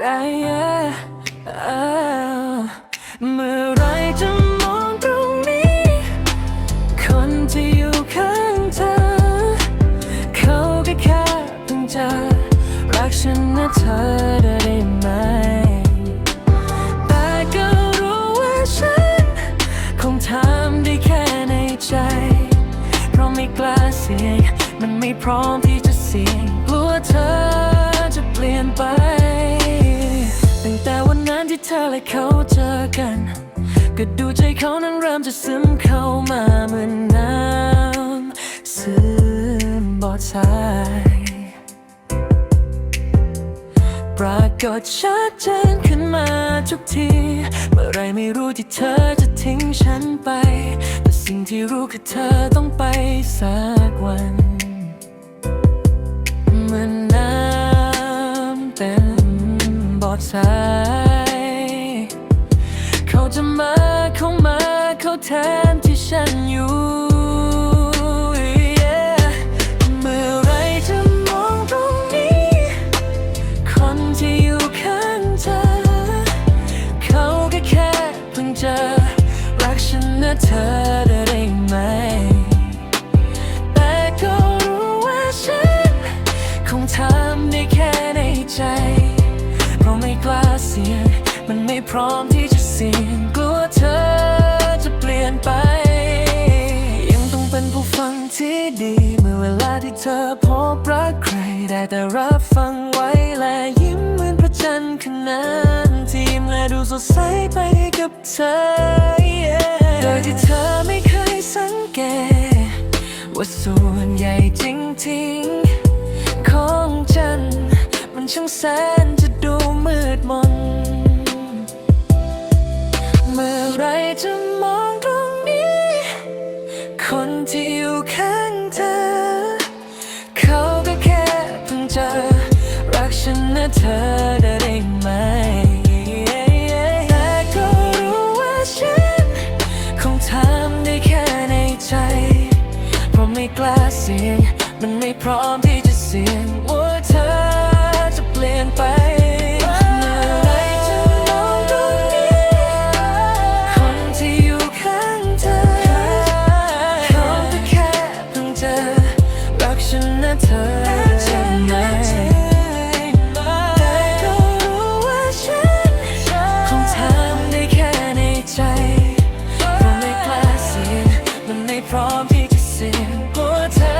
ไรเมื่อไรจะมองตรงนี้ คนที่อยู่ข้างเธอ เขาก็แค่เพิ่งจะรักฉันนะเธอได้ไหม แต่ก็รู้ว่าฉัน คงทำได้แค่ในใจ เพราะไม่กล้าเสี่ยงมันไม่พร้อมที่จะเสี่ยงกลัวเธอ เธอและเขาเจอกัน ก็ดูใจเขานั้นเริ่มจะซึมเข้ามาเหมือนน้ำซึมบอดสายปรากฏชัดเจนขึ้นมาทุกที เมื่อไรไม่รู้ที่เธอจะทิ้งฉันไป แต่สิ่งที่รู้คือเธอต้องไปสักวันเหมือนน้ำเต็มบอดสาย จะมาเข้ามาเข้าแทนที่ฉันอยู่ Yeah เมื่อไรจะมองตรงนี้ คนที่อยู่ข้างเธอ เขาก็แค่เพิ่งเจอ รักฉันนะเธอได้ไหม แต่ก็รู้ว่าฉัน คงทำได้แค่ในใจ เพราะไม่กล้าเสียง ไม่พร้อมที่จะเสี่ยงกลัวเธอจะเปลี่ยนไป ยังต้องเป็นผู้ฟังที่ดี เมื่อเวลาที่เธอพบรักใคร ได้แต่รับฟังไว้และยิ้มเหมือนพระจันทร์คืนนั้นที่ยิ้มและดูสดใสไปกับเธอ yeah โดยที่เธอไม่เคยสังเกต ว่าส่วนใหญ่จริงๆ ของฉัน มันช่างแสนจะดูมืดมน จะมองตรงนี้ คนที่อยู่ข้างเธอ เขาก็แค่เพิ่งเจอ รักฉันนะเธอได้ไหมแต่ก็รู้ว่าฉัน คงทำได้แค่ในใจ เพราะไม่กล้าเสี่ยง มันไม่พร้อมที่จะเสี่ยง เธอรู้ว่าฉันคงทำได้แค่ในใจพราะไม่กล้เสี่ยงมันไม่พร้อมที่จะเสี่ยงหัวเธอ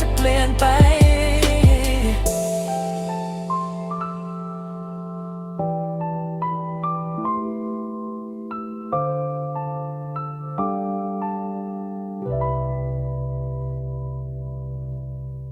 จะเปลี่ยนไป